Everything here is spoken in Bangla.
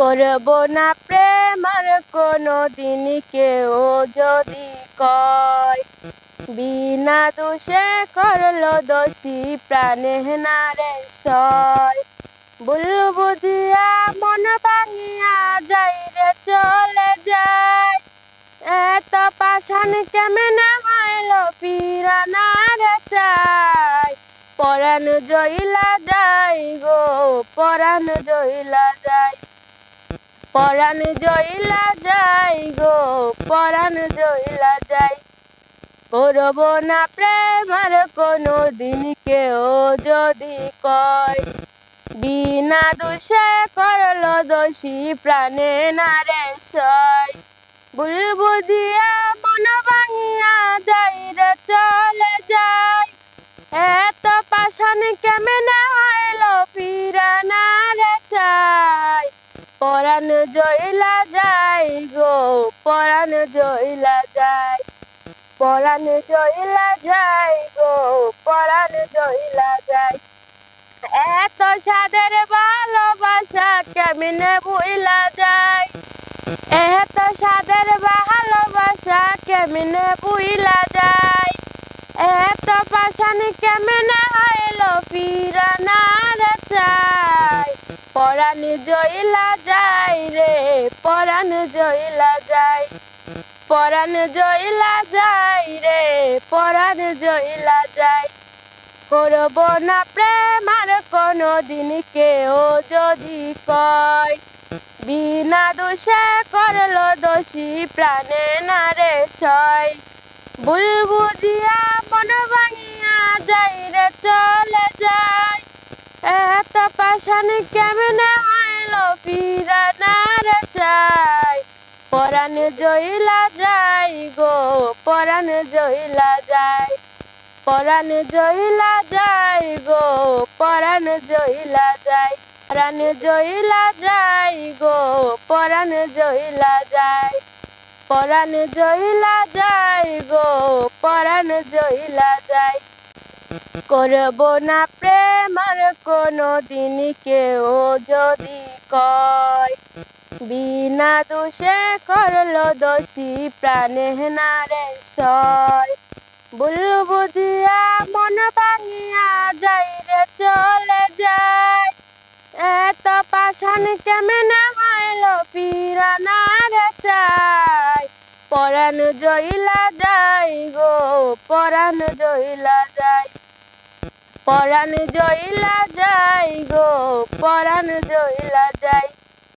করব না প্রেম আর কোনো দিন কেউ যদি কয়। বিনা দোষে করল দোষী প্রাণে না রে সয়। ভুল বুঝিয়া মন ভাঙিয়া যাই রে চলে যায়। এত পাশান কেমনে হইল পিরানা রে চাই। পরাণ জইলা যাই গো, পরাণ জইলা যাই। পরাণ জয়লা যাই গো, পরাণ জয়লা যাই। করব না প্রেম আর কোনো দিন কেউ যদি কয়। বিনা দোষে করল দোষী প্রাণে না রে সয়। বুলবু দিয়া মন ভাঙিয়া জইলা যাই গো, পরাণ জইলা যাই পরাণ জইলা যাই গো, পরাণ জইলা যাই এত সাদের ভালোবাসা কেমনে ভুইলা যায়? এত সাদের ভালোবাসা কেমনে ভুইলা যায়? এত পাশান কেমনে হইল পিরানার চাই? পরাণ জইলা যায় রে পরাণ জইলা যায় পরাণ জয়লা যায় রে, পরাণ জয়লা যায় করব না প্রেম আর কোনো দিন কেউ যদি কয়, বিনা দোষে করল দোষী প্রাণে না রে সয়। ভুল বুঝিয়া মন ভাঙিয়া যাই রে, চলে যায় এত পাশান কেমনে হইল পিরানা চাই পরাণ জইলা যাই গো, পরাণ জইলা যায় পরাণ জইলা যাই গো, পরাণ জইলা যায় পরাণ জইলা যাই গো, পরাণ জইলা যায় পরাণ জইলা যাই গো, পরাণ জইলা যায় করব না প্রেম আর কোনো দিন কেউ যদি কয় বিনা দোষে করল দোষী প্রাণে না রে সয় ভুল বুঝিয়া মন ভাঙিয়া যাই রে চলে যায় এত পাশান কেমনে হইল পিরানা রে চাই। পরাণ জইলা যাই গো, পরাণ জইলা যাই। পরাণ জইলা যাই গো, পরাণ জইলা যাই।